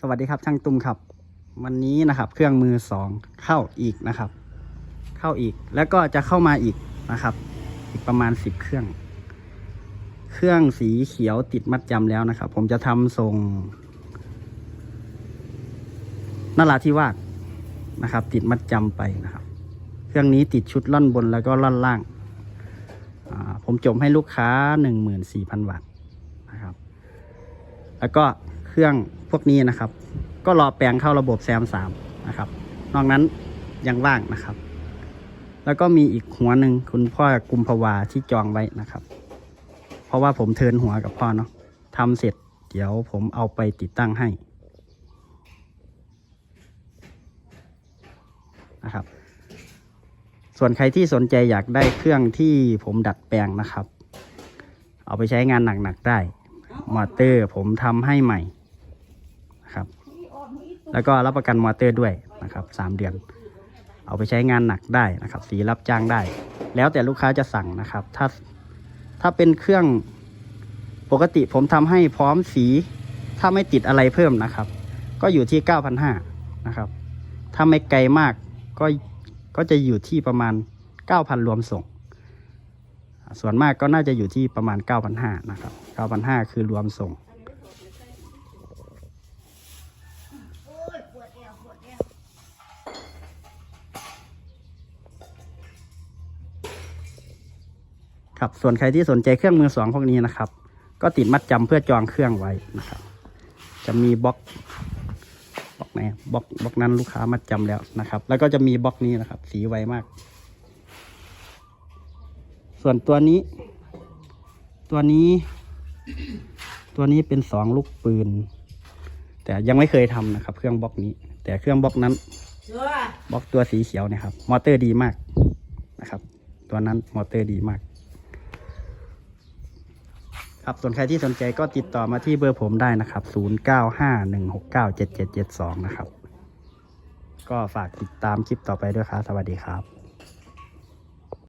สวัสดีครับช่างตุ้มครับ วันนี้นะครับ เครื่องมือสองเข้าอีกนะครับ เข้าอีกแล้วก็จะเข้ามาอีกนะครับ อีกประมาณสิบเครื่อง เครื่องสีเขียวติดมัดจำแล้วนะครับ ผมจะทำส่งนราธิวาสนะครับ ติดมัดจำไปนะครับ เครื่องนี้ติดชุดล่อนบนแล้วก็ล่อนล่างผมจมให้ลูกค้าหนึ่งหมื่นสี่พันบาทนะครับ แล้วก็ รื่องพวกนี้นะครับ ก็รอแปลงเข้าระบบแซมสามนะครับ นอกนั้นยังว่างนะครับ แล้วก็มีอีกหัวหนึ่งคุณพ่อกุมภาวาที่จองไว้นะครับ เพราะว่าผมเทินหัวกับพ่อเนาะทำเสร็จเดี๋ยวผมเอาไปติดตั้งให้นะครับ ส่วนใครที่สนใจอยากได้เครื่องที่ผมดัดแปลงนะครับ เอาไปใช้งานหนักๆได้ มอเตอร์ผมทำให้ใหม่ นะครับ แล้วก็รับประกันมอเตอร์ด้วยนะครับสามเดือน เอาไปใช้งานหนักได้นะครับ สีรับจ้างได้ แล้วแต่ลูกค้าจะสั่งนะครับ ถ้าถ้าเป็นเครื่องปกติผมทำให้พร้อมสี ถ้าไม่ติดอะไรเพิ่มนะครับ ก็อยู่ที่ 9,500นะครับ ถ้าไม่ไกลมากก็ก็จะอยู่ที่ประมาณ 9,000 รวมส่ง ส่วนมากก็น่าจะอยู่ที่ประมาณ 9,500นะครับ 9,500 คือรวมส่ง ครับส่วนใครที่สนใจเครื่องมือสองพวกนี้นะครับ ก็ติดมัดจำเพื่อจองเครื่องไว้นะครับ จะมีบล็อกบล็อกไหนบล็อกบล็อกนั้นลูกค้ามัดจำแล้วนะครับ แล้วก็จะมีบล็อกนี้นะครับ สีไวมาก ส่วนตัวนี้ ตัวนี้ ตัวนี้เป็นสองลูกปืน แต่ยังไม่เคยทำนะครับ เครื่องบล็อกนี้ แต่เครื่องบล็อกนั้นบล็อกตัวสีเขียวเนะครับ มอเตอร์ดีมากนะครับ ตัวนั้นมอเตอร์ดีมาก ครับส่วนใครที่สนใจก็ติดต่อมาที่เบอร์ผมได้นะครับ 0951697772 นะครับ ก็ฝากติดตามคลิปต่อไปด้วยครับ สวัสดีครับ